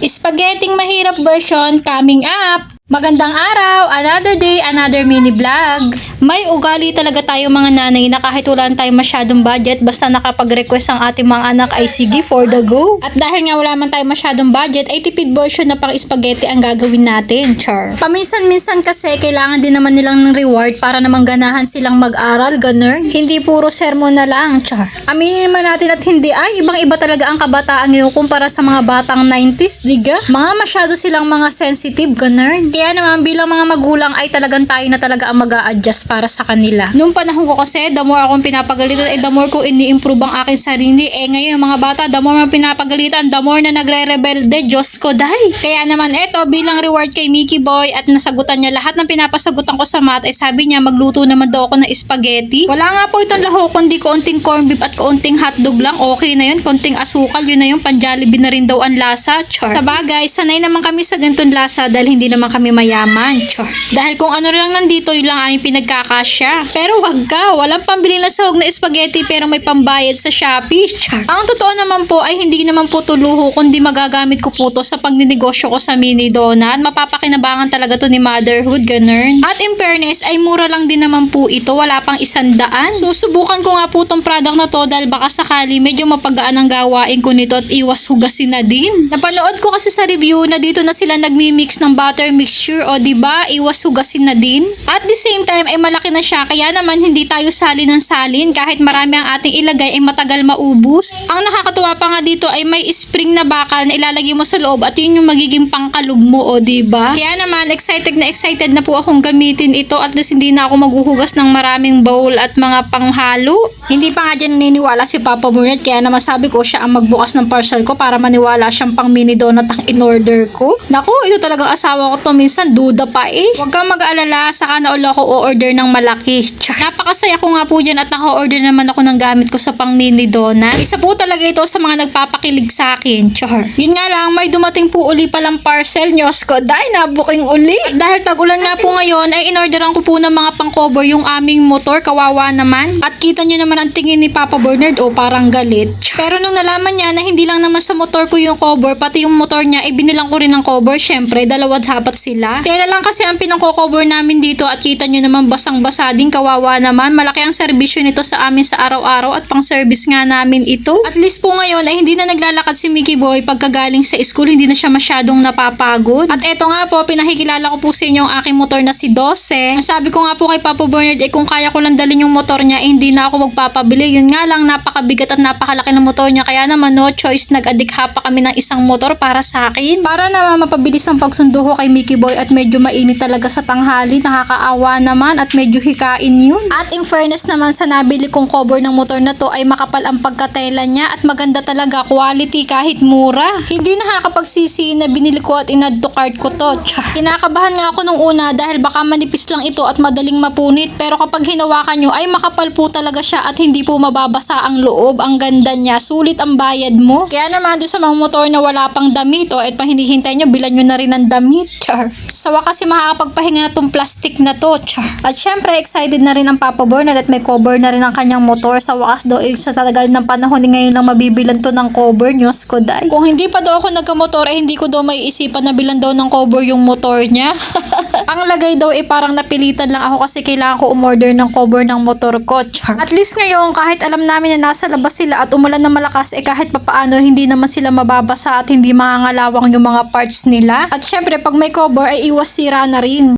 Spaghetting mahirap version coming up! Magandang araw! Another day, another mini vlog. May ugali talaga tayo mga nanay na kahit wala na tayong masyadong budget, basta nakapag-request ang ating mga anak ay sige for the go. At dahil nga wala man tayong masyadong budget, ay tipid version na pang spaghetti ang gagawin natin. Char. Paminsan-minsan kasi kailangan din naman nilang ng reward para naman ganahan silang mag-aral, ganun. Hindi puro sermon na lang. Char. Aminin naman natin at hindi ay ibang-iba talaga ang kabataan ngayon kumpara sa mga batang 90s, diga? Mga masyado silang mga sensitive, ganun. Kaya naman bilang mga magulang ay talagang tayo na talaga ang mag adjust para sa kanila. Noong panahon ko kasi, the more akong pinapagalitan, ay the more ko ini-improve ang aking sarili. Eh ngayon, mga bata, the more pinapagalitan, the more na nagre-rebelde, Diyos ko dahi. Kaya naman eto, bilang reward kay Mickey Boy at nasagutan niya lahat ng pinapasagutan ko sa math, ay sabi niya magluto naman daw ako ng spaghetti. Wala nga po itong laho, kundi kaunting corned beef at kaunting hotdog lang. Okay na yun, konting asukal, yun na yun, panjalibi na rin daw ang lasa. Char. Sa bagay, sanay naman kami sa ganitong lasa dahil hindi naman kami mayaman. Char. Dahil kung ano lang nandito, yun lang aming pinagkakasya. Pero wag ka, walang pambili na sahog na spaghetti pero may pambayad sa Shopee. Char. Ang totoo naman po ay hindi naman po tuluho kundi magagamit ko po to sa pagninegosyo ko sa mini donut. Mapapakinabangan talaga to ni motherhood, ganun. At in fairness, ay mura lang din naman po ito. Wala pang isandaan. Susubukan ko nga po tong product na to dahil baka sakali medyo mapagaan ang gawain ko nito at iwas hugasin na din. Napanood ko kasi sa review na dito na sila nagmi-mix ng butter mixture o di ba iwas hugasin na din. At the same time ay malaki na siya kaya naman hindi tayo salin ng salin kahit marami ang ating ilagay ay matagal maubos. Ang nakakatuwa pa nga dito ay may spring na bakal na ilalagay mo sa loob at yun yung magiging pangkalug mo o di ba? Kaya naman excited na excited na po akong gamitin ito at least hindi na ako maghuhugas ng maraming bowl at mga panghalo. Hindi pa nga dyan naniniwala si Papa Burnett kaya naman sabi ko siya ang magbukas ng parcel ko para maniwala siyang pang mini donut ang in-order ko. Naku, ito talagang asawa ko to minsan duda pa eh. Huwag kang mag-aalala, saka na ulo ako o-order ng malaki. Tsa. Napakasaya ko nga po dyan at naka-order naman ako ng gamit ko sa pang mini donut. Isa po talaga ito sa mga nagpapakilig sa akin. Char. Yun nga lang, may dumating po uli palang parcel nyos ko. Dahil nabuking uli. Dahil tag-ulan nga po ngayon, ay in-orderan ko po ng mga pang-cover yung aming motor. Kawawa naman. At kita nyo naman ang tingin ni Papa Bernard o parang galit. Pero nung nalaman niya na hindi lang naman sa motor ko yung cover, pati yung motor niya, ay binilang ko rin ng cover. Syempre, dalawa dapat sila. Kaya lang kasi ang pinang-cover namin dito at kita nyo naman basang-basa din, kawawa naman. Malaki ang serbisyo nito sa amin sa araw-araw at pang-service nga namin ito. At least po ngayon ay hindi na naglalakad si Mickey Boy pagkagaling sa school, hindi na siya masyadong napapagod. At eto nga po, pinahikilala ko po sa inyo ang aking motor na si Dose. Ang sabi ko nga po kay Papa Bernard, eh kung kaya ko lang dalhin yung motor niya, eh, hindi na ako magpapabili. Yun nga lang, napakabigat at napakalaki ng motor niya. Kaya naman, no choice, nag-adikha pa kami ng isang motor para sa akin. Para naman mapabilis ang pagsundo ko kay Mickey Boy at medyo mainit talaga sa tanghali. Nakakaawa naman at medyo hikain yun. At in fairness naman sa nabili kong cover ng motor na to ay makapal ang pagkatela niya at maganda talaga quality kahit mura. Hindi nakakapagsisi na binili ko at in-add to cart ko to. Kinakabahan nga ako nung una dahil baka manipis lang ito at madaling mapunit pero kapag hinawakan nyo ay makapal po talaga siya at hindi po mababasa ang loob. Ang ganda niya. Sulit ang bayad mo. Kaya naman doon sa mga motor na wala pang damit o at pang hinihintay nyo, bilan nyo na rin ang damit. Char. Sa wakas kasi makakapagpahinga na tong plastic na to. Char. At syempre excited na rin ang Papa Bernard at may cover na rin ang kanyang motor. Sa wakas daw eh, sa tagal ng panahon eh, ngayon lang mabibilan to ng cover. Diyos ko dahil. Kung hindi pa daw ako nagkamotor eh hindi ko daw may isipan na bilan daw ng cover yung motor niya. ang lagay daw eh parang napilitan lang ako kasi kailangan ko umorder ng cover ng motor ko. Char. At least ngayon kahit alam namin na nasa labas sila at umulan na malakas eh kahit papaano hindi naman sila mababasa at hindi mangangalawang yung mga parts nila. At syempre pag may cover ay iwas sira na rin.